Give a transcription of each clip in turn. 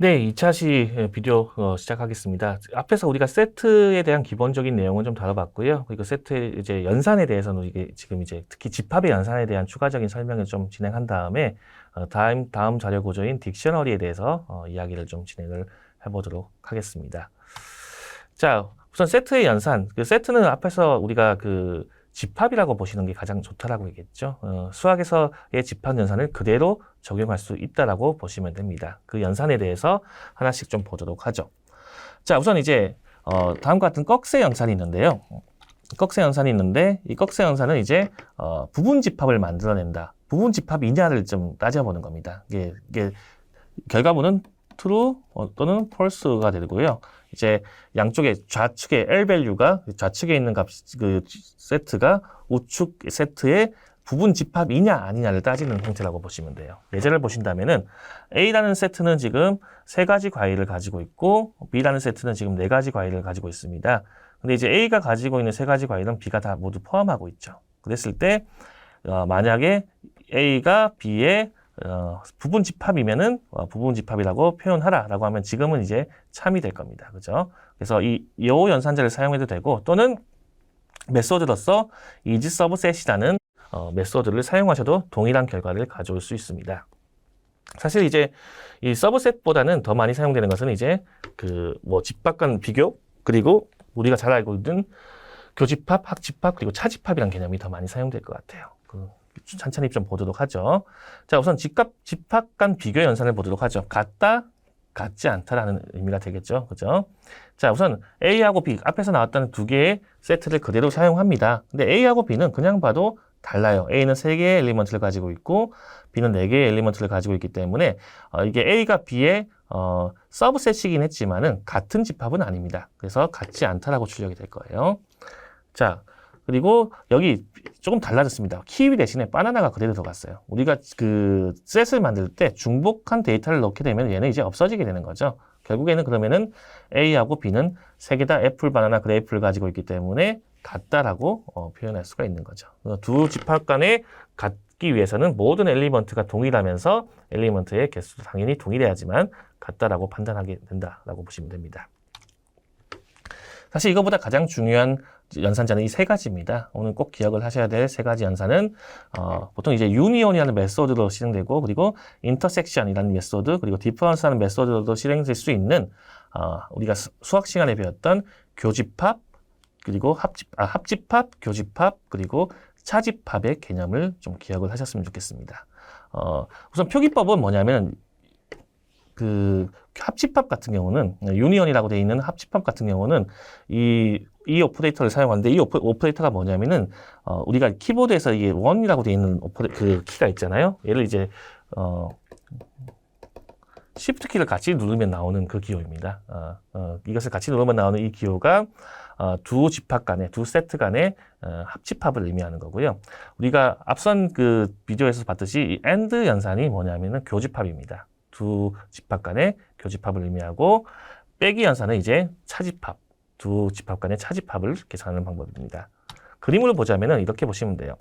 네, 2차 시 비디오 어, 시작하겠습니다. 앞에서 우리가 세트에 대한 기본적인 내용은 좀 다뤄봤고요. 그리고 세트 이제 연산에 대해서는 이게 지금 이제 특히 집합의 연산에 대한 추가적인 설명을 좀 진행한 다음에 어, 다음 다음 자료 구조인 딕셔너리에 대해서 어, 이야기를 좀 진행을 해보도록 하겠습니다. 자, 우선 세트의 연산. 그 세트는 앞에서 우리가 그 집합이라고 보시는 게 가장 좋다라고 얘기했죠. 어, 수학에서의 집합 연산을 그대로 적용할 수 있다라고 보시면 됩니다. 그 연산에 대해서 하나씩 좀 보도록 하죠. 자, 우선 이제 어, 다음과 같은 꺽쇠 연산이 있는데요. 꺽쇠 연산이 있는데 이 꺽쇠 연산은 이제 어, 부분 집합을 만들어낸다. 부분 집합이냐를 좀 따져보는 겁니다. 이게, 이게 결과물은 true 어, 또는 false가 되고요. 이제 양쪽에 좌측에 L 밸류가 좌측에 있는 값, 그 세트가 우측 세트의 부분 집합이냐 아니냐를 따지는 형태라고 보시면 돼요. 예제를 보신다면은 A라는 세트는 지금 세 가지 과일을 가지고 있고 B라는 세트는 지금 네 가지 과일을 가지고 있습니다. 근데 이제 A가 가지고 있는 세 가지 과일은 B가 다 모두 포함하고 있죠. 그랬을 때 어, 만약에 A가 B의 어, 부분 집합이면은 어, 부분 집합이라고 표현하라라고 하면 지금은 이제 참이 될 겁니다. 그죠? 그래서 이요 연산자를 사용해도 되고 또는 메소드로서 이지 서브셋이라는 어, 메소드를 사용하셔도 동일한 결과를 가져올 수 있습니다. 사실 이제 이 서브셋보다는 더 많이 사용되는 것은 이제 그 뭐 집합 간 비교 그리고 우리가 잘 알고 있는 교집합, 학집합 그리고 차집합이라는 개념이 더 많이 사용될 것 같아요. 그 천천히 좀 보도록 하죠. 자, 우선 집합, 집합 간 비교 연산을 보도록 하죠. 같다, 같지 않다라는 의미가 되겠죠. 그죠? 자, 우선 A하고 B, 앞에서 나왔던 두 개의 세트를 그대로 사용합니다. 근데 A하고 B는 그냥 봐도 달라요. A는 세 개의 엘리먼트를 가지고 있고 B는 네 개의 엘리먼트를 가지고 있기 때문에 어, 이게 A가 B의 어, 서브셋이긴 했지만은 같은 집합은 아닙니다. 그래서 같지 않다라고 출력이 될 거예요. 자, 그리고 여기 조금 달라졌습니다. 키위 대신에 바나나가 그대로 들어갔어요. 우리가 그 셋을 만들 때 중복한 데이터를 넣게 되면 얘는 이제 없어지게 되는 거죠. 결국에는 그러면은 A하고 B는 세 개 다 애플, 바나나, 그레이프를 가지고 있기 때문에 같다라고 어, 표현할 수가 있는 거죠. 두 집합 간에 같기 위해서는 모든 엘리먼트가 동일하면서 엘리먼트의 개수도 당연히 동일해야지만 같다라고 판단하게 된다라고 보시면 됩니다. 사실 이거보다 가장 중요한 연산자는 이 세 가지입니다. 오늘 꼭 기억을 하셔야 될 세 가지 연산은 어, 보통 이제 유니온이라는 메소드로 실행되고 그리고 인터섹션이라는 메소드 그리고 디퍼런스라는 메소드로도 실행될 수 있는 어, 우리가 수, 수학 시간에 배웠던 교집합 그리고 합집 아, 합집합, 교집합 그리고 차집합의 개념을 좀 기억을 하셨으면 좋겠습니다. 어, 우선 표기법은 뭐냐면 그 합집합 같은 경우는 유니언이라고 되어 있는 합집합 같은 경우는 이, 이 오퍼레이터를 사용하는데 이 오퍼, 오퍼레이터가 뭐냐면은 어, 우리가 키보드에서 이게 원이라고 되어 있는 오퍼레, 그 키가 있잖아요. 얘를 이제 어, 시프트 키를 같이 누르면 나오는 그 기호입니다. 어, 어, 이것을 같이 누르면 나오는 이 기호가 어, 두 집합 간의 두 세트 간의 어, 합집합을 의미하는 거고요. 우리가 앞선 그 비디오에서 봤듯이 이 AND 연산이 뭐냐면은 교집합입니다. 두 집합 간의 교집합을 의미하고 빼기 연산은 이제 차집합, 두 집합 간의 차집합을 계산하는 방법입니다. 그림을 보자면은 이렇게 보시면 돼요.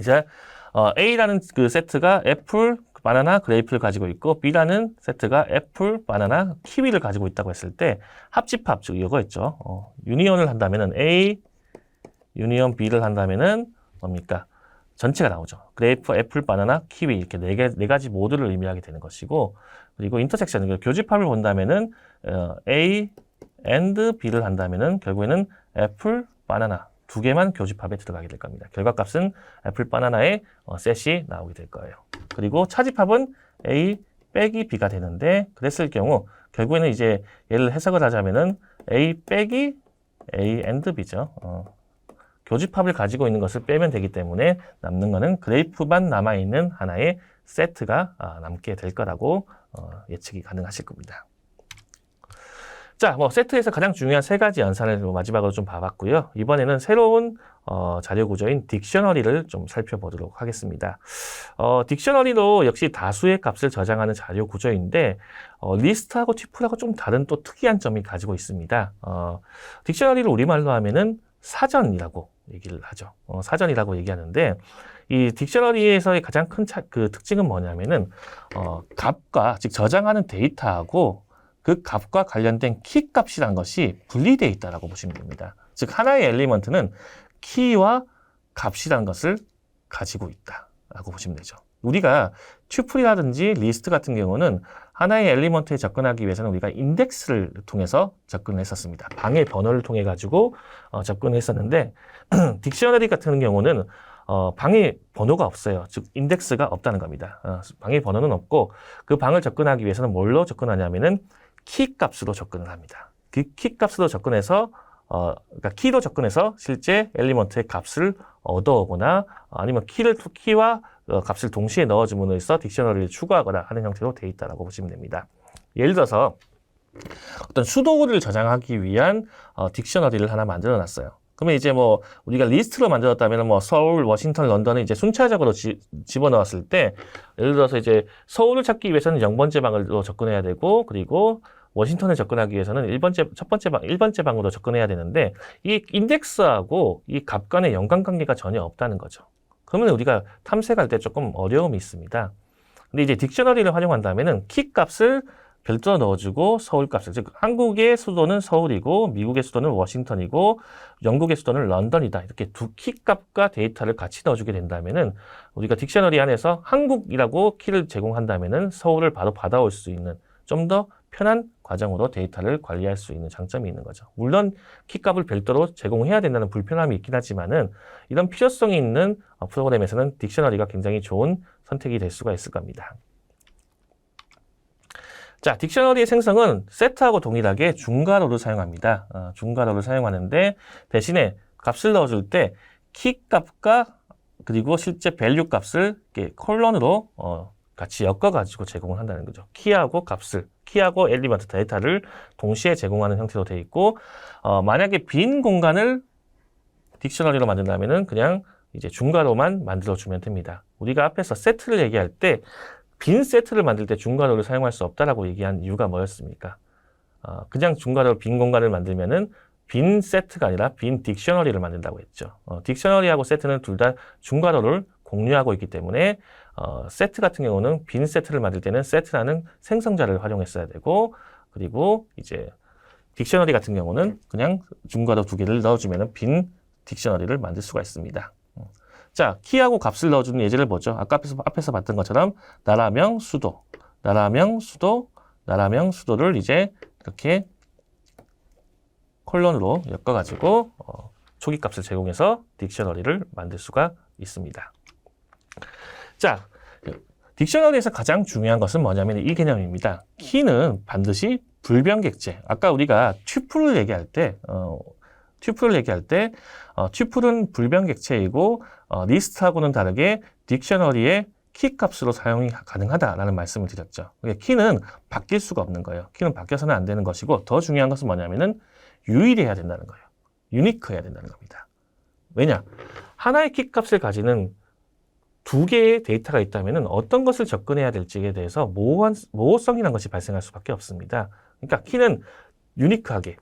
이제 어, A라는 그 세트가 애플, 바나나, 그레이프를 가지고 있고 B라는 세트가 애플, 바나나, 키위를 가지고 있다고 했을 때 합집합, 즉 이거 있죠. 어, 유니온을 한다면은 A, 유니온 B를 한다면은 뭡니까? 전체가 나오죠. 그레이프, 애플, 바나나, 키위 이렇게 네, 개, 네 가지 모두를 의미하게 되는 것이고 그리고 인터섹션, 교집합을 본다면은 어, A, and B를 한다면은 결국에는 애플, 바나나 두 개만 교집합에 들어가게 될 겁니다. 결과값은 애플, 바나나의 어, 셋이 나오게 될 거예요. 그리고 차집합은 A 빼기 B가 되는데 그랬을 경우 결국에는 이제 얘를 해석을 하자면은 A 빼기 A and B죠. 어. 교집합을 가지고 있는 것을 빼면 되기 때문에 남는 거는 그래프만 남아있는 하나의 세트가 아, 남게 될 거라고 어, 예측이 가능하실 겁니다. 자, 뭐 세트에서 가장 중요한 세 가지 연산을 마지막으로 좀 봐봤고요. 이번에는 새로운 어, 자료 구조인 딕셔너리를 좀 살펴보도록 하겠습니다. 어, 딕셔너리도 역시 다수의 값을 저장하는 자료 구조인데 어, 리스트하고 튜플하고 좀 다른 또 특이한 점이 가지고 있습니다. 어, 딕셔너리를 우리말로 하면은 사전이라고 얘기를 하죠. 어, 사전이라고 얘기하는데 이 딕셔너리에서의 가장 큰 차, 그 특징은 뭐냐면은 어, 값과 즉 저장하는 데이터하고 그 값과 관련된 키 값이란 것이 분리되어 있다라고 보시면 됩니다. 즉 하나의 엘리먼트는 키와 값이라는 것을 가지고 있다라고 보시면 되죠. 우리가 튜플이라든지 리스트 같은 경우는 하나의 엘리먼트에 접근하기 위해서는 우리가 인덱스를 통해서 접근을 했었습니다. 방의 번호를 통해 가지고 어, 접근을 했었는데 딕셔너리 같은 경우는 어, 방의 번호가 없어요. 즉 인덱스가 없다는 겁니다. 어, 방의 번호는 없고 그 방을 접근하기 위해서는 뭘로 접근하냐면은 키 값으로 접근을 합니다. 그 키 값으로 접근해서 어, 그러니까 키로 접근해서 실제 엘리먼트의 값을 얻어오거나 아니면 키를 키와 어, 값을 동시에 넣어줌으로 해서 딕셔너리를 추가하거나 하는 형태로 되어 있다고 보시면 됩니다. 예를 들어서 어떤 수도를 저장하기 위한 어, 딕셔너리를 하나 만들어 놨어요. 그러면 이제 뭐 우리가 리스트로 만들었다면 뭐 서울, 워싱턴, 런던을 이제 순차적으로 지, 집어넣었을 때 예를 들어서 이제 서울을 찾기 위해서는 0번째 방으로 접근해야 되고 그리고 워싱턴에 접근하기 위해서는 1번째, 첫 번째 방, 1번째 방으로 접근해야 되는데 이 인덱스하고 이 값 간의 연관관계가 전혀 없다는 거죠. 그러면 우리가 탐색할 때 조금 어려움이 있습니다. 근데 이제 딕셔너리를 활용한다면은 키 값을 별도로 넣어주고 서울 값을 즉 한국의 수도는 서울이고 미국의 수도는 워싱턴이고 영국의 수도는 런던이다 이렇게 두 키 값과 데이터를 같이 넣어주게 된다면은 우리가 딕셔너리 안에서 한국이라고 키를 제공한다면은 서울을 바로 받아올 수 있는 좀 더 편한 과정으로 데이터를 관리할 수 있는 장점이 있는 거죠. 물론 키값을 별도로 제공해야 된다는 불편함이 있긴 하지만은 이런 필요성이 있는 어, 프로그램에서는 딕셔너리가 굉장히 좋은 선택이 될 수가 있을 겁니다. 자, 딕셔너리의 생성은 세트하고 동일하게 중괄호를 사용합니다. 어, 중괄호를 사용하는데 대신에 값을 넣어줄 때 키 값과 그리고 실제 밸류 값을 이렇게 콜론으로 어, 같이 엮어가지고 제공을 한다는 거죠. 키하고 값을, 키하고 엘리먼트 데이터를 동시에 제공하는 형태로 되어 있고, 어, 만약에 빈 공간을 딕셔너리로 만든다면은 그냥 이제 중괄호만 만들어 주면 됩니다. 우리가 앞에서 세트를 얘기할 때 빈 세트를 만들 때 중괄호를 사용할 수 없다라고 얘기한 이유가 뭐였습니까? 어, 그냥 중괄호 빈 공간을 만들면은 빈 세트가 아니라 빈 딕셔너리를 만든다고 했죠. 어, 딕셔너리하고 세트는 둘 다 중괄호를 공유하고 있기 때문에 어, 세트 같은 경우는 빈 세트를 만들 때는 세트라는 생성자를 활용했어야 되고 그리고 이제 딕셔너리 같은 경우는 그냥 중괄호 두 개를 넣어주면 빈 딕셔너리를 만들 수가 있습니다. 어. 자, 키하고 값을 넣어주는 예제를 보죠. 아까 앞에서, 앞에서 봤던 것처럼 나라명 수도, 나라명 수도, 나라명 수도를 이제 이렇게 콜론으로 엮어가지고 어, 초기 값을 제공해서 딕셔너리를 만들 수가 있습니다. 자, 딕셔너리에서 가장 중요한 것은 뭐냐면 이 개념입니다. 키는 반드시 불변객체. 아까 우리가 튜플을 얘기할 때, 어, 튜플을 얘기할 때, 어, 튜플은 불변객체이고, 어, 리스트하고는 다르게 딕셔너리의 키 값으로 사용이 가능하다라는 말씀을 드렸죠. 그러니까 키는 바뀔 수가 없는 거예요. 키는 바뀌어서는 안 되는 것이고, 더 중요한 것은 뭐냐면은 유일해야 된다는 거예요. 유니크해야 된다는 겁니다. 왜냐? 하나의 키 값을 가지는 두 개의 데이터가 있다면 어떤 것을 접근해야 될지에 대해서 모호한, 모호성이라는 것이 발생할 수밖에 없습니다. 그러니까 키는 유니크하게,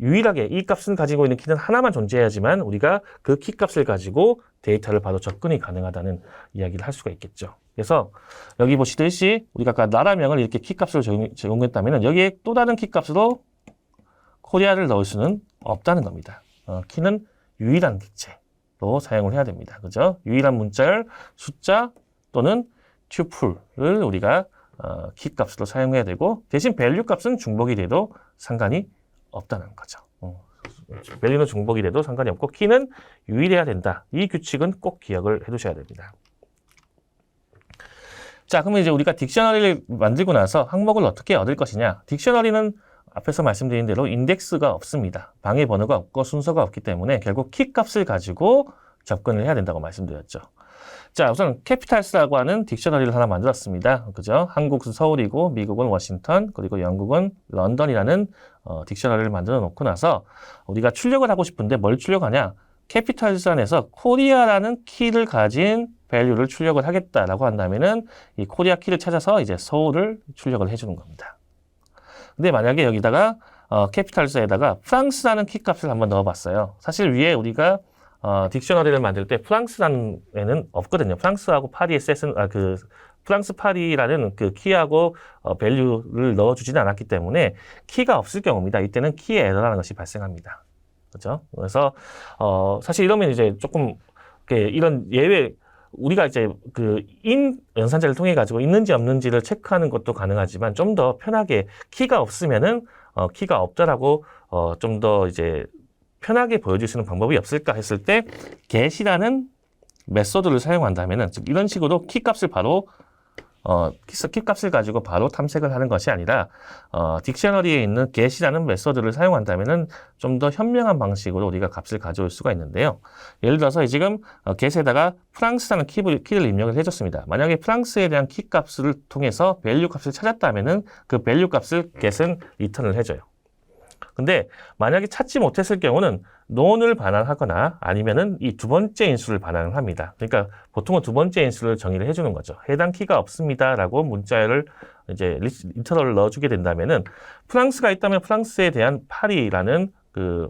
유일하게 이 값을 가지고 있는 키는 하나만 존재해야지만 우리가 그 키 값을 가지고 데이터를 바로 접근이 가능하다는 이야기를 할 수가 있겠죠. 그래서 여기 보시듯이 우리가 아까 나라명을 이렇게 키 값으로 제공 했다면 여기에 또 다른 키 값으로 코리아를 넣을 수는 없다는 겁니다. 어, 키는 유일한 객체 로 사용을 해야 됩니다. 그죠? 유일한 문자열, 숫자 또는 튜플을 우리가 어, 키 값으로 사용해야 되고 대신 밸류 값은 중복이 돼도 상관이 없다는 거죠. 어, 밸류는 중복이 돼도 상관이 없고 키는 유일해야 된다. 이 규칙은 꼭 기억을 해두셔야 됩니다. 자, 그러면 이제 우리가 딕셔너리를 만들고 나서 항목을 어떻게 얻을 것이냐? 딕셔너리는 앞에서 말씀드린 대로 인덱스가 없습니다. 방해 번호가 없고 순서가 없기 때문에 결국 키 값을 가지고 접근을 해야 된다고 말씀드렸죠. 자, 우선 캐피탈스라고 하는 딕셔너리를 하나 만들었습니다. 그죠? 한국은 서울이고 미국은 워싱턴 그리고 영국은 런던이라는 어, 딕셔너리를 만들어 놓고 나서 우리가 출력을 하고 싶은데 뭘 출력하냐? 캐피탈스 안에서 코리아라는 키를 가진 밸류를 출력을 하겠다라고 한다면은 이 코리아 키를 찾아서 이제 서울을 출력을 해주는 겁니다. 근데 만약에 여기다가 어, 캐피탈스에다가 프랑스라는 키 값을 한번 넣어봤어요. 사실 위에 우리가 어, 딕셔너리를 만들 때 프랑스라는 애는 없거든요. 프랑스하고 파리의 셋은 아, 그 프랑스 파리라는 그 키하고 어, 밸류를 넣어주지는 않았기 때문에 키가 없을 경우입니다. 이때는 키의 에러라는 것이 발생합니다. 그렇죠? 그래서 어, 사실 이러면 이제 조금 이렇게 이런 예외 우리가 이제 그 인 연산자를 통해 가지고 있는지 없는지를 체크하는 것도 가능하지만 좀 더 편하게 키가 없으면은 어, 키가 없다라고 어, 좀 더 이제 편하게 보여줄 수 있는 방법이 없을까 했을 때 get이라는 메소드를 사용한다면은 즉 이런 식으로 키 값을 바로 어, 키, 키 값을 가지고 바로 탐색을 하는 것이 아니라 어, 딕셔너리에 있는 get이라는 메소드를 사용한다면은 좀더 현명한 방식으로 우리가 값을 가져올 수가 있는데요. 예를 들어서 지금 어, get에다가 프랑스라는 키를, 키를 입력을 해줬습니다. 만약에 프랑스에 대한 키 값을 통해서 value 값을 찾았다면은 그 value 값을 get은 리턴을 해줘요. 근데 만약에 찾지 못했을 경우는 논을 반환하거나 아니면은 이 두 번째 인수를 반환을 합니다. 그러니까 보통은 두 번째 인수를 정의를 해주는 거죠. 해당 키가 없습니다라고 문자를 이제 리- 인터널을 넣어주게 된다면은 프랑스가 있다면 프랑스에 대한 파리라는 그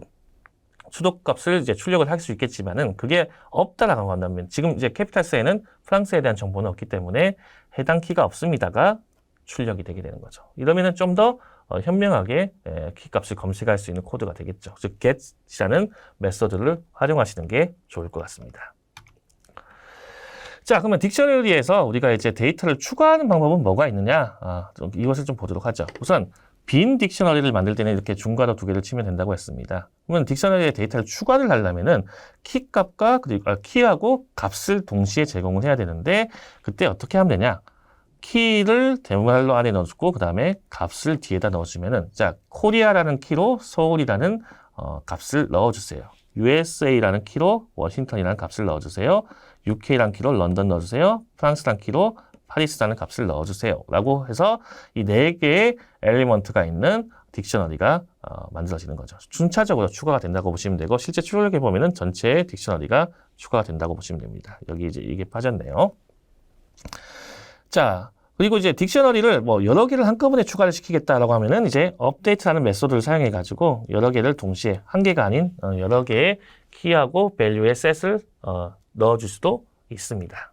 수도값을 이제 출력을 할 수 있겠지만은 그게 없다라고 한다면 지금 이제 캐피탈스에는 프랑스에 대한 정보는 없기 때문에 해당 키가 없습니다가 출력이 되게 되는 거죠. 이러면은 좀더 어, 현명하게 에, 키값을 검색할 수 있는 코드가 되겠죠. 즉 get이라는 메소드를 활용하시는 게 좋을 것 같습니다. 자, 그러면 딕셔너리에서 우리가 이제 데이터를 추가하는 방법은 뭐가 있느냐? 아, 좀 이것을 좀 보도록 하죠. 우선 빈 딕셔너리를 만들 때는 이렇게 중괄호 두 개를 치면 된다고 했습니다. 그러면 딕셔너리에 데이터를 추가를 하려면은 키 값과 그리고 아, 키하고 값을 동시에 제공을 해야 되는데 그때 어떻게 하면 되냐? 키를 대문할로 안에 넣어주고 그 다음에 값을 뒤에다 넣어주면은 자 코리아라는 키로 서울이라는 어, 값을 넣어주세요. USA라는 키로 워싱턴이라는 값을 넣어주세요. UK라는 키로 런던 넣어주세요. 프랑스라는 키로 파리스라는 값을 넣어주세요. 라고 해서 이 네 개의 엘리먼트가 있는 딕셔너리가 어, 만들어지는 거죠. 순차적으로 추가가 된다고 보시면 되고 실제 출력해 보면은 전체의 딕셔너리가 추가가 된다고 보시면 됩니다. 여기 이제 이게 빠졌네요. 자, 그리고 이제 딕셔너리를 뭐 여러 개를 한꺼번에 추가를 시키겠다라고 하면은 이제 업데이트라는 메소드를 사용해 가지고 여러 개를 동시에 한 개가 아닌 어, 여러 개의 키하고 밸류의 셋을 어, 넣어줄 수도 있습니다.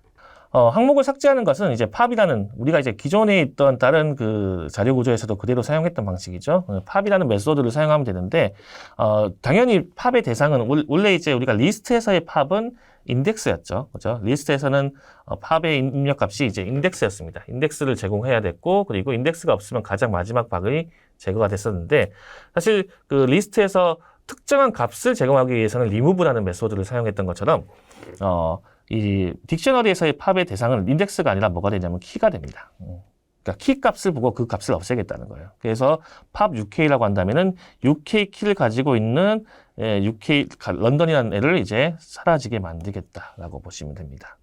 어, 항목을 삭제하는 것은 이제 팝이라는 우리가 이제 기존에 있던 다른 그 자료 구조에서도 그대로 사용했던 방식이죠. 어, 팝이라는 메소드를 사용하면 되는데 어, 당연히 팝의 대상은 원- 원래 이제 우리가 리스트에서의 팝은 인덱스였죠. 그죠? 리스트에서는 어, 팝의 입력 값이 이제 인덱스였습니다. 인덱스를 제공해야 됐고, 그리고 인덱스가 없으면 가장 마지막 박이 제거가 됐었는데, 사실 그 리스트에서 특정한 값을 제공하기 위해서는 리무브라는 메소드를 사용했던 것처럼, 어, 이 딕셔너리에서의 팝의 대상은 인덱스가 아니라 뭐가 되냐면 키가 됩니다. 음. 그러니까 키 값을 보고 그 값을 없애겠다는 거예요. 그래서 팝 UK라고 한다면은 UK 키를 가지고 있는 예, UK 가- 런던이라는 애를 이제 사라지게 만들겠다라고 보시면 됩니다.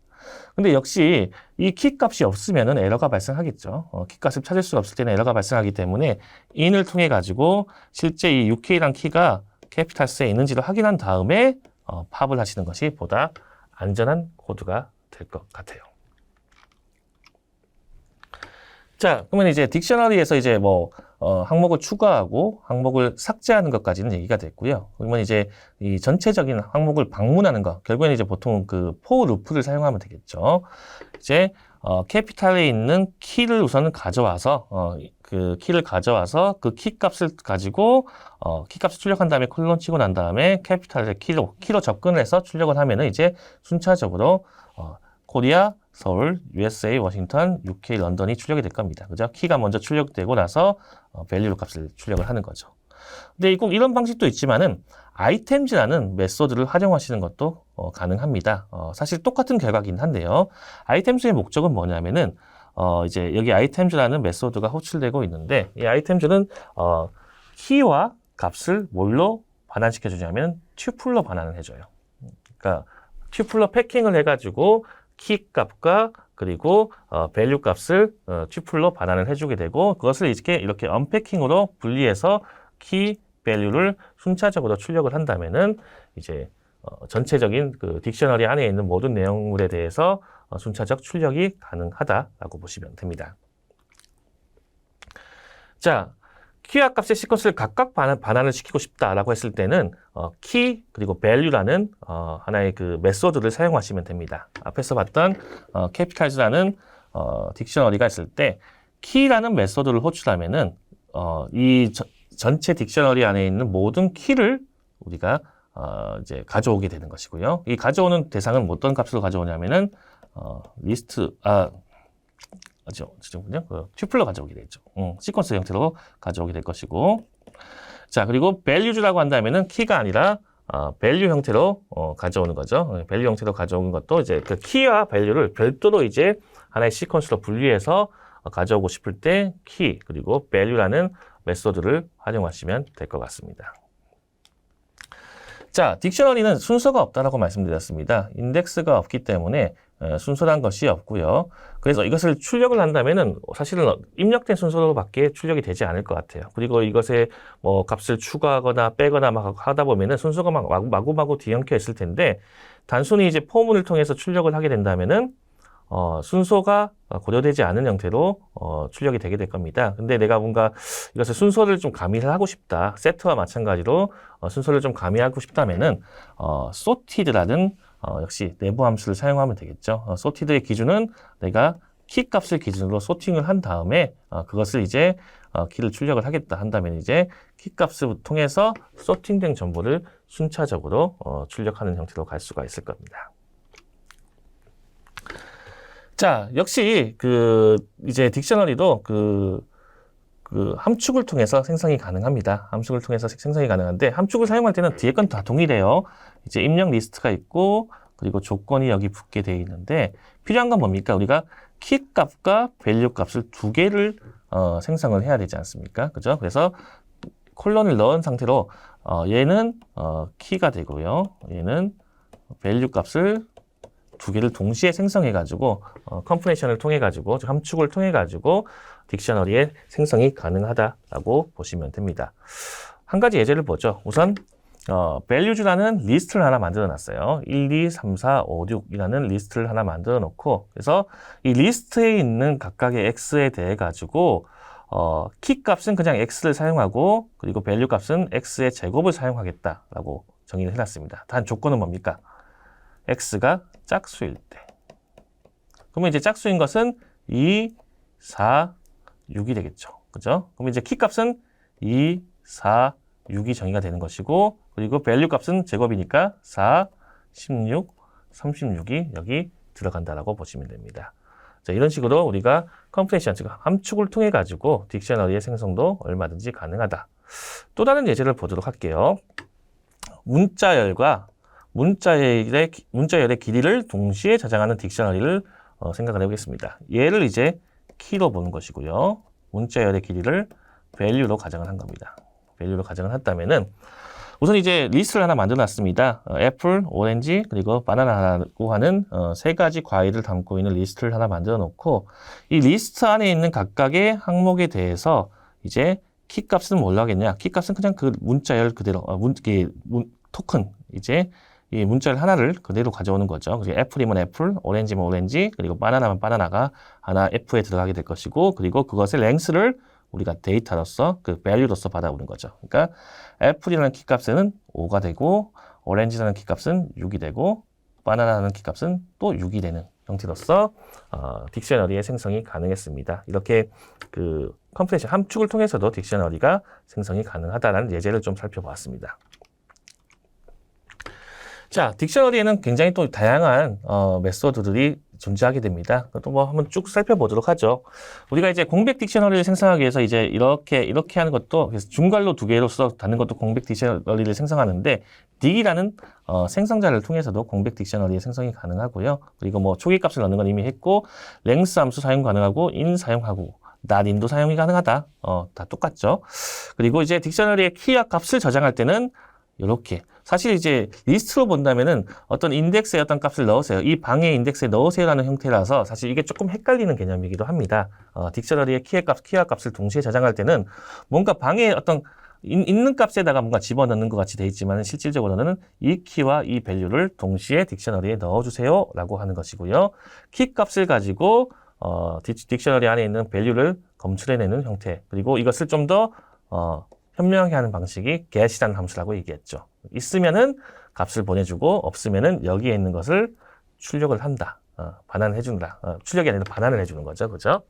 근데 역시 이 키 값이 없으면은 에러가 발생하겠죠. 어, 키 값을 찾을 수 없을 때는 에러가 발생하기 때문에 in을 통해 가지고 실제 이 UK란 키가 캐피탈스에 있는지를 확인한 다음에 어, 팝을 하시는 것이 보다 안전한 코드가 될 것 같아요. 자, 그러면 이제 딕셔너리에서 이제 뭐 어, 항목을 추가하고 항목을 삭제하는 것까지는 얘기가 됐고요. 그러면 이제 이 전체적인 항목을 방문하는 것, 결국에는 이제 보통 그 for 루프를 사용하면 되겠죠. 이제 어, 캐피탈에 있는 키를 우선은 가져와서 어, 그 키를 가져와서 그 키 값을 가지고 어, 키 값을 출력한 다음에 콜론 치고 난 다음에 캐피탈의 키로 키로 접근을 해서 출력을 하면은 이제 순차적으로 어, 코리아, 서울, USA, 워싱턴, UK, 런던이 출력이 될 겁니다. 그죠? 키가 먼저 출력되고 나서 어, 밸류 값을 출력을 하는 거죠. 근데 꼭 이런 방식도 있지만은 아이템즈라는 메소드를 활용하시는 것도 어, 가능합니다. 어, 사실 똑같은 결과긴 한데요. 아이템즈의 목적은 뭐냐면은 어, 이제 여기 아이템즈라는 메소드가 호출되고 있는데 이 아이템즈는 어, 키와 값을 뭘로 반환시켜 주냐면 튜플로 반환을 해줘요. 그러니까 튜플로 패킹을 해가지고 키 값과 그리고 어, 밸류 값을 어, 튜플로 반환을 해주게 되고 그것을 이렇게 이렇게 언패킹으로 분리해서 키 밸류를 순차적으로 출력을 한다면은 이제 어, 전체적인 그 딕셔너리 안에 있는 모든 내용물에 대해서 어, 순차적 출력이 가능하다라고 보시면 됩니다. 자, 키와 값의 시퀀스를 각각 반환, 반환을 시키고 싶다라고 했을 때는 어, 키 그리고 value라는 어, 하나의 그 메소드를 사용하시면 됩니다. 앞에서 봤던 어, capitals라는 어, 딕셔너리가 있을 때 키라는 메소드를 호출하면은 어, 이 저- 전체 딕셔너리 안에 있는 모든 키를 우리가 어, 이제 가져오게 되는 것이고요. 이 가져오는 대상은 어떤 값으로 가져오냐면은 어, 리스트 아 지금요 그 튜플로 가져오게 되죠. 음, 시퀀스 형태로 가져오게 될 것이고 자 그리고 values라고 한다면은 키가 아니라 어, value 형태로 어, 가져오는 거죠. 어, value 형태로 가져오는 것도 이제 그 키와 value를 별도로 이제 하나의 시퀀스로 분리해서 어, 가져오고 싶을 때 키 그리고 value라는 메소드를 활용하시면 될 것 같습니다. 자, 딕셔너리는 순서가 없다라고 말씀드렸습니다. 인덱스가 없기 때문에 어, 순서란 것이 없고요. 그래서 이것을 출력을 한다면은 사실은 입력된 순서로밖에 출력이 되지 않을 것 같아요. 그리고 이것에 뭐 값을 추가하거나 빼거나 막 하다 보면은 순서가 막 마구- 마구 마구 뒤엉켜 있을 텐데 단순히 이제 포문을 통해서 출력을 하게 된다면은 어, 순서가 고려되지 않은 형태로 어, 출력이 되게 될 겁니다. 근데 내가 뭔가 이것을 순서를 좀 가미를 하고 싶다. 세트와 마찬가지로 어, 순서를 좀 가미하고 싶다면은 어, sorted라는 어, 역시 내부 함수를 사용하면 되겠죠. 어, sorted의 기준은 내가 키 값을 기준으로 소팅을 한 다음에 어, 그것을 이제 어, 키를 출력을 하겠다 한다면 이제 키 값을 통해서 소팅된 정보를 순차적으로 어, 출력하는 형태로 갈 수가 있을 겁니다. 자, 역시 그 이제 딕셔너리도 그, 그 함축을 통해서 생성이 가능합니다. 함축을 통해서 생성이 가능한데 함축을 사용할 때는 뒤에 건 다 동일해요. 이제 입력 리스트가 있고 그리고 조건이 여기 붙게 되어 있는데 필요한 건 뭡니까? 우리가 키 값과 밸류 값을 두 개를 어, 생성을 해야 되지 않습니까? 그죠? 그래서 콜론을 넣은 상태로 어, 얘는 어, 키가 되고요. 얘는 밸류 값을 두 개를 동시에 생성해 가지고 어, 컴프레션을 통해 가지고 함축을 통해 가지고 딕셔너리의 생성이 가능하다라고 보시면 됩니다. 한 가지 예제를 보죠. 우선 어, values라는 리스트를 하나 만들어 놨어요. 1, 2, 3, 4, 5, 6이라는 리스트를 하나 만들어 놓고 그래서 이 리스트에 있는 각각의 x에 대해 가지고 어, 키 값은 그냥 x를 사용하고 그리고 value 값은 x의 제곱을 사용하겠다라고 정의를 해놨습니다. 단 조건은 뭡니까? x가 짝수일 때. 그러면 이제 짝수인 것은 2, 4, 6이 되겠죠. 그죠? 그럼 이제 키 값은 2, 4, 6이 정의가 되는 것이고, 그리고 밸류 값은 제곱이니까 4, 16, 36이 여기 들어간다라고 보시면 됩니다. 자, 이런 식으로 우리가 컴프레션, 즉 함축을 통해 가지고 딕셔너리의 생성도 얼마든지 가능하다. 또 다른 예제를 보도록 할게요. 문자열과 문자열의, 문자열의 길이를 동시에 저장하는 딕셔너리를 어, 생각을 해보겠습니다. 얘를 이제 키로 보는 것이고요. 문자열의 길이를 value로 가정을 한 겁니다. Value로 가정을 했다면은 우선 이제 리스트를 하나 만들어 놨습니다. 어, 애플, 오렌지, 그리고 바나나라고 하는 어, 세 가지 과일을 담고 있는 리스트를 하나 만들어 놓고 이 리스트 안에 있는 각각의 항목에 대해서 이제 키 값은 뭘로 하겠냐? 키 값은 그냥 그 문자열 그대로 어, 문, 이게 문, 토큰 이제 이 문자열 하나를 그대로 가져오는 거죠. 그래서 애플이면 애플, 오렌지면 오렌지, 그리고 바나나면 바나나가 하나 F에 들어가게 될 것이고, 그리고 그것의 랭스를 우리가 데이터로서 그 value로서 받아오는 거죠. 그러니까 애플이라는 키값은 5가 되고, 오렌지라는 키값은 6이 되고, 바나나라는 키값은 또 6이 되는 형태로서 어, 딕셔너리의 생성이 가능했습니다. 이렇게 그 컴프레션 함축을 통해서도 딕셔너리가 생성이 가능하다는 예제를 좀 살펴보았습니다. 자, 딕셔너리에는 굉장히 또 다양한 어, 메소드들이 존재하게 됩니다. 그것도 뭐 한번 쭉 살펴보도록 하죠. 우리가 이제 공백 딕셔너리를 생성하기 위해서 이제 이렇게 이렇게 하는 것도 그래서 중괄로 두 개로서 다는 것도 공백 딕셔너리를 생성하는데 딕이라는 어, 생성자를 통해서도 공백 딕셔너리의 생성이 가능하고요. 그리고 뭐 초기 값을 넣는 건 이미 했고 랭스 함수 사용 가능하고 인 사용하고 날인도 사용이 가능하다. 어, 다 똑같죠. 그리고 이제 딕셔너리의 키와 값을 저장할 때는 이렇게 사실 이제 리스트로 본다면은 어떤 인덱스에 어떤 값을 넣으세요. 이 방의 인덱스에 넣으세요라는 형태라서 사실 이게 조금 헷갈리는 개념이기도 합니다. 어, 딕셔너리의 키의 값, 키와 값을 동시에 저장할 때는 뭔가 방에 어떤 인- 있는 값에다가 뭔가 집어넣는 것 같이 돼 있지만 실질적으로는 이 키와 이 밸류를 동시에 딕셔너리에 넣어주세요 라고 하는 것이고요. 키 값을 가지고 어, 딕- 딕셔너리 안에 있는 밸류를 검출해내는 형태 그리고 이것을 좀더 어, 현명하게 하는 방식이 get이라는 함수라고 얘기했죠. 있으면은 값을 보내주고 없으면은 여기에 있는 것을 출력을 한다. 어, 반환해 준다. 어, 출력이 아니라 반환을 해주는 거죠. 그죠?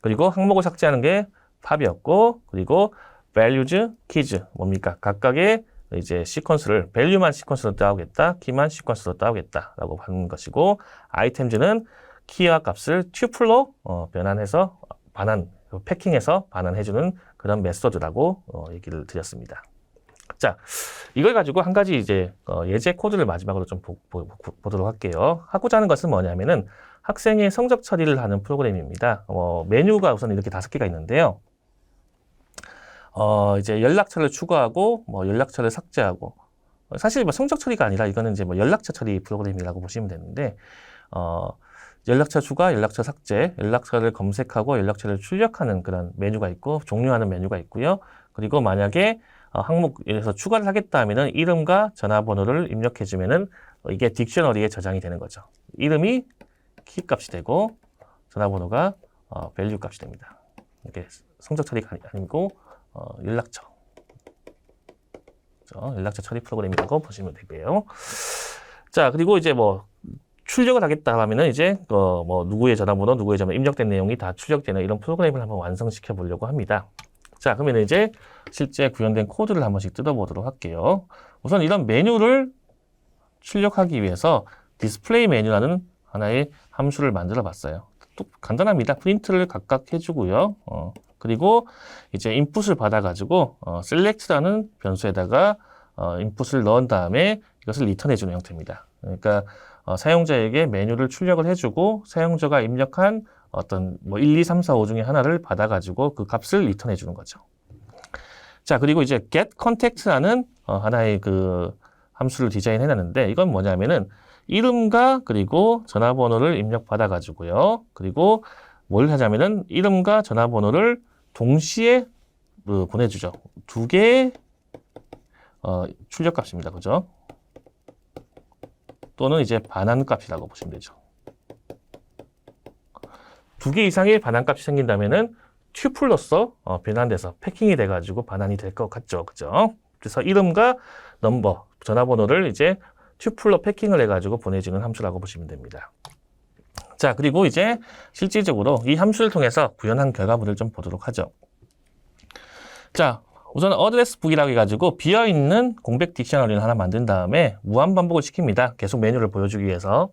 그리고 항목을 삭제하는 게 팝이었고, 그리고 values, keys 뭡니까? 각각의 이제 시퀀스를 value만 시퀀스로 따오겠다, 키만 시퀀스로 따오겠다라고 하는 것이고, items는 키와 값을 튜플로 어, 변환해서 반환, 패킹해서 반환해주는 그런 메소드라고 어, 얘기를 드렸습니다. 자, 이걸 가지고 한 가지 이제 어, 예제 코드를 마지막으로 좀 보, 도록 할게요. 하고자 하는 것은 뭐냐면은 학생의 성적 처리를 하는 프로그램입니다. 어, 메뉴가 우선 이렇게 다섯 개가 있는데요. 어, 이제 연락처를 추가하고 뭐 연락처를 삭제하고 어, 사실 뭐 성적 처리가 아니라 이거는 이제 뭐 연락처 처리 프로그램이라고 보시면 되는데 어, 연락처 추가, 연락처 삭제, 연락처를 검색하고 연락처를 출력하는 그런 메뉴가 있고 종료하는 메뉴가 있고요. 그리고 만약에 어, 항목에서 추가를 하겠다 하면은 이름과 전화번호를 입력해 주면은 이게 딕셔너리에 저장이 되는 거죠. 이름이 키 값이 되고 전화번호가 어, 밸류 값이 됩니다. 이게 성적 처리가 아니- 아니고 어, 연락처. 그죠? 연락처 처리 프로그램이라고 보시면 되고요. 자, 그리고 이제 뭐 출력을 하겠다 하면은 이제 어, 뭐 누구의 전화번호, 누구의 전화 입력된 내용이 다 출력되는 이런 프로그램을 한번 완성시켜 보려고 합니다. 자, 그러면 이제 실제 구현된 코드를 한 번씩 뜯어보도록 할게요. 우선 이런 메뉴를 출력하기 위해서 디스플레이 메뉴라는 하나의 함수를 만들어 봤어요. 또 간단합니다. 프린트를 각각 해주고요. 어, 그리고 이제 인풋을 받아가지고 어, select라는 변수에다가 어, 인풋을 넣은 다음에 이것을 리턴해주는 형태입니다. 그러니까 어, 사용자에게 메뉴를 출력을 해주고 사용자가 입력한 어떤 뭐 1, 2, 3, 4, 5 중에 하나를 받아가지고 그 값을 리턴해 주는 거죠. 자, 그리고 이제 get contact라는 어, 하나의 그 함수를 디자인해 놨는데 이건 뭐냐면은 이름과 그리고 전화번호를 입력받아 가지고요. 그리고 뭘 하냐면은 이름과 전화번호를 동시에 그 보내주죠. 두 개의 어, 출력 값입니다. 그죠? 또는 이제 반환 값이라고 보시면 되죠. 두 개 이상의 반환값이 생긴다면은 튜플로서 어, 변환돼서 패킹이 돼가지고 반환이 될 것 같죠, 그죠? 그래서 이름과 넘버, 전화번호를 이제 튜플로 패킹을 해가지고 보내주는 함수라고 보시면 됩니다. 자, 그리고 이제 실질적으로 이 함수를 통해서 구현한 결과물을 좀 보도록 하죠. 자, 우선 어드레스 북이라고 해가지고 비어있는 공백 딕셔너리를 하나 만든 다음에 무한 반복을 시킵니다. 계속 메뉴를 보여주기 위해서.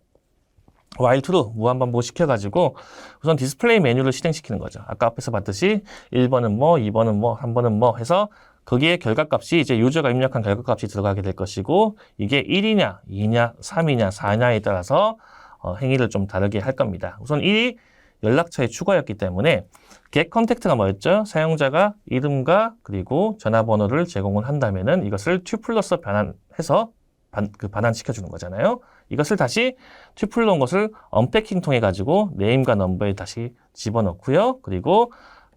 while true 무한 반복 시켜가지고 우선 디스플레이 메뉴를 실행시키는 거죠. 아까 앞에서 봤듯이 1번은 뭐, 2번은 뭐, 3번은 뭐 해서 거기에 결과값이 이제 유저가 입력한 결과값이 들어가게 될 것이고 이게 1이냐, 2냐, 3이냐, 4냐에 따라서 어, 행위를 좀 다르게 할 겁니다. 우선 1이 연락처의 추가였기 때문에 get contact가 뭐였죠? 사용자가 이름과 그리고 전화번호를 제공을 한다면은 이것을 튜플러서 변환해서 반, 그 반환시켜 주는 거잖아요. 이것을 다시 튜플로 온 것을 언패킹 통해 가지고 네임과 넘버에 다시 집어넣고요. 그리고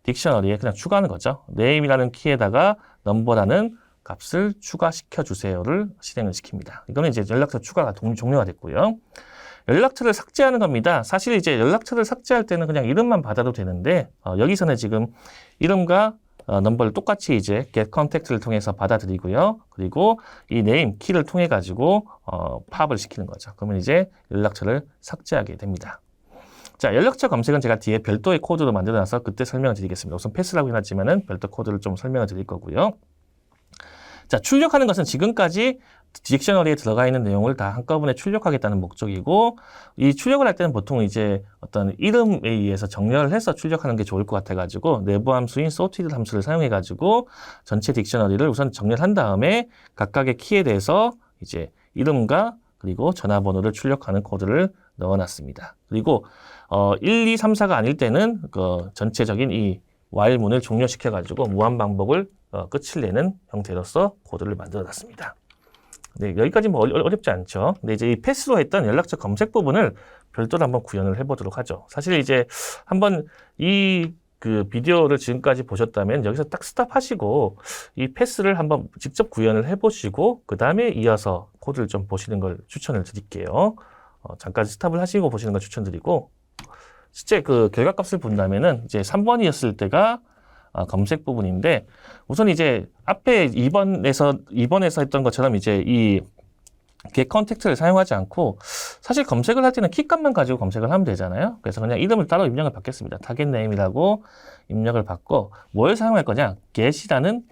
딕셔너리에 그냥 추가하는 거죠. 네임이라는 키에다가 넘버라는 값을 추가시켜 주세요를 실행을 시킵니다. 이거는 이제 연락처 추가가 동, 종료가 됐고요. 연락처를 삭제하는 겁니다. 사실 이제 연락처를 삭제할 때는 그냥 이름만 받아도 되는데 어, 여기서는 지금 이름과 어, 넘버를 똑같이 이제 get contact를 통해서 받아들이고요. 그리고 이 name 키를 통해 가지고 어, 팝을 시키는 거죠. 그러면 이제 연락처를 삭제하게 됩니다. 자, 연락처 검색은 제가 뒤에 별도의 코드로 만들어 놔서 그때 설명을 드리겠습니다. 우선 패스라고 해놨지만은 별도 코드를 좀 설명을 드릴 거고요. 자, 출력하는 것은 지금까지 딕셔너리에 들어가 있는 내용을 다 한꺼번에 출력하겠다는 목적이고 이 출력을 할 때는 보통 이제 어떤 이름에 의해서 정렬을 해서 출력하는 게 좋을 것 같아 가지고 내부 함수인 sorted 함수를 사용해 가지고 전체 딕셔너리를 우선 정렬한 다음에 각각의 키에 대해서 이제 이름과 그리고 전화번호를 출력하는 코드를 넣어 놨습니다. 그리고 어 1, 2, 3, 4가 아닐 때는 그 전체적인 이 while문을 종료시켜 가지고 무한 반복을 어, 끝을 내는 형태로서 코드를 만들어 놨습니다. 네, 여기까지 뭐 어렵지 않죠. 근데 이제 이 패스로 했던 연락처 검색 부분을 별도로 한번 구현을 해보도록 하죠. 사실 이제 한번 이 그 비디오를 지금까지 보셨다면 여기서 딱 스탑하시고 이 패스를 한번 직접 구현을 해보시고 그 다음에 이어서 코드를 좀 보시는 걸 추천을 드릴게요. 어, 잠깐 스탑을 하시고 보시는 걸 추천드리고 실제 그 결과값을 본다면은 이제 3번이었을 때가 어, 검색 부분인데 우선 이제 앞에 2번에서 2번에서 했던 것처럼 이제 이 get 컨택트를 사용하지 않고 사실 검색을 할 때는 키값만 가지고 검색을 하면 되잖아요. 그래서 그냥 이름을 따로 입력을 받겠습니다. 타겟 네임이라고 입력을 받고 뭘 사용할 거냐? get이라는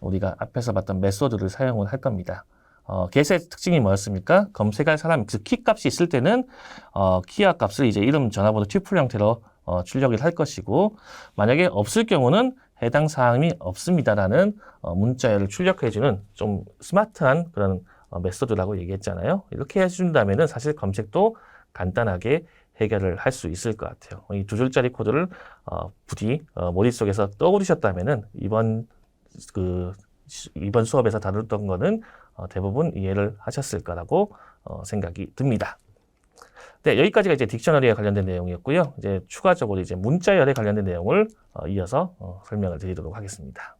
우리가 앞에서 봤던 메소드를 사용을 할 겁니다. 어, get의 특징이 뭐였습니까? 검색할 사람, 그 키값이 있을 때는 어, 키와 값을 이제 이름, 전화번호, 튜플 형태로 어, 출력을 할 것이고 만약에 없을 경우는 해당 사항이 없습니다라는 어, 문자열을 출력해주는 좀 스마트한 그런 어, 메소드라고 얘기했잖아요. 이렇게 해준다면은 사실 검색도 간단하게 해결을 할 수 있을 것 같아요. 이 두 줄짜리 코드를 어, 부디 어, 머릿속에서 떠오르셨다면은 이번 그 시- 이번 수업에서 다뤘던 거는 어, 대부분 이해를 하셨을 거라고 어, 생각이 듭니다. 네, 여기까지가 이제 딕셔너리에 관련된 내용이었고요. 이제 추가적으로 이제 문자열에 관련된 내용을 어, 이어서 어, 설명을 드리도록 하겠습니다.